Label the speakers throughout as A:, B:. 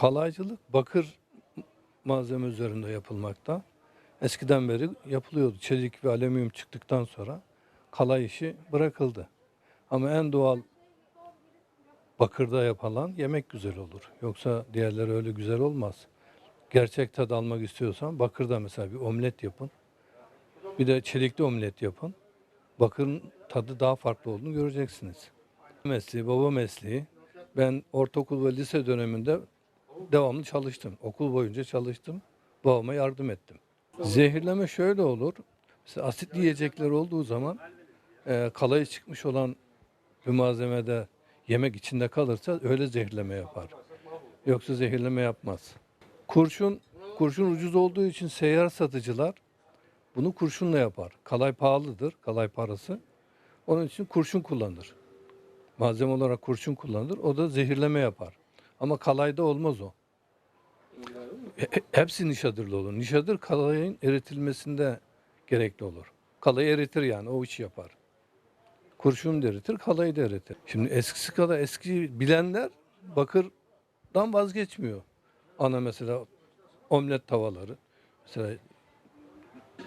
A: Kalaycılık bakır malzeme üzerinde yapılmakta. Eskiden beri yapılıyordu. Çelik ve alüminyum çıktıktan sonra kalay işi bırakıldı. Ama en doğal bakırda yapılan yemek güzel olur. Yoksa diğerleri öyle güzel olmaz. Gerçek tad almak istiyorsan bakırda mesela bir omlet yapın. Bir de çelikli omlet yapın. Bakırın tadı daha farklı olduğunu göreceksiniz. Mesleği, baba mesleği. Ben ortaokul ve lise döneminde devamlı çalıştım. Okul boyunca çalıştım. Babama yardım ettim. Zehirleme şöyle olur. Mesela asitli yiyecekler olduğu zaman e, kalayı çıkmış olan bir malzemede yemek içinde kalırsa öyle zehirleme yapar. Yoksa zehirleme yapmaz. Kurşun, kurşun ucuz olduğu için seyyar satıcılar bunu kurşunla yapar. Kalay pahalıdır, kalay parası. Onun için kurşun kullanır. Malzeme olarak kurşun kullanılır. O da zehirleme yapar. Ama kalayda olmaz o. He- Hepsi nişadırlı olur. Nişadır kalayın eritilmesinde gerekli olur. Kalayı eritir yani o işi yapar. Kurşun da eritir, kalayı da eritir. Şimdi eskisi kadar eski bilenler bakırdan vazgeçmiyor. Ana mesela omlet tavaları. Mesela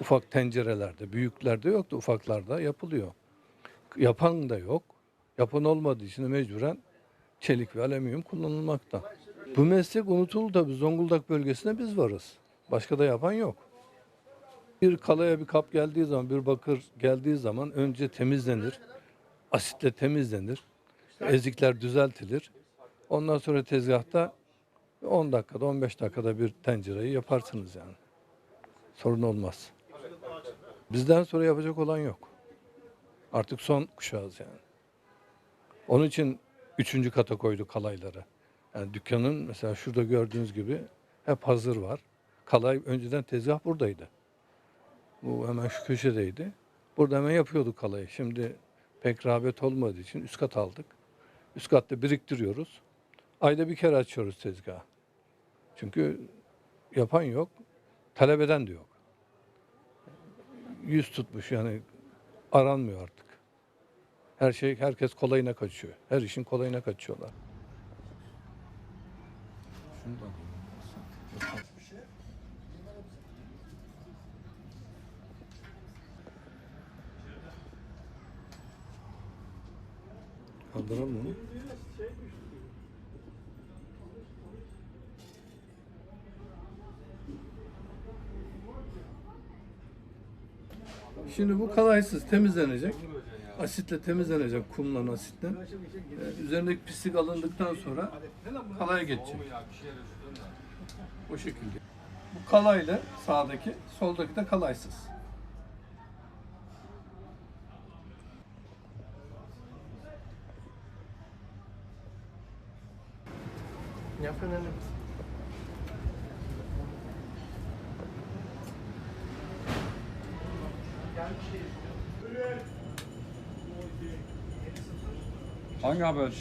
A: ufak tencerelerde, büyüklerde yok da ufaklarda yapılıyor. Yapan da yok. Yapan olmadığı için mecburen çelik ve alüminyum kullanılmakta. Bu meslek unutuldu tabii. Zonguldak bölgesinde biz varız. Başka da yapan yok. Bir kalaya bir kap geldiği zaman, bir bakır geldiği zaman önce temizlenir. Asitle temizlenir. Ezikler düzeltilir. Ondan sonra tezgahta 10 dakikada, 15 dakikada bir tencereyi yaparsınız yani. Sorun olmaz. Bizden sonra yapacak olan yok. Artık son kuşağız yani. Onun için üçüncü kata koyduk kalayları. Yani dükkanın mesela şurada gördüğünüz gibi hep hazır var. Kalay önceden tezgah buradaydı. Bu hemen şu köşedeydi. Burada hemen yapıyorduk kalayı. Şimdi pek rağbet olmadığı için üst kat aldık. Üst katta biriktiriyoruz. Ayda bir kere açıyoruz tezgahı. Çünkü yapan yok, talep eden de yok. Yüz tutmuş yani aranmıyor artık. Her şey herkes kolayına kaçıyor. Her işin kolayına kaçıyorlar. Kaldıralım onu. Şimdi bu kalaysız temizlenecek. Asitle temizlenecek kumla asitle. Ee, üzerindeki pislik alındıktan sonra kalaya geçecek. Bu şekilde. Bu kalayla sağdaki, soldaki de kalaysız.
B: Ne yapıyorsun annem?
C: Hangi Angabe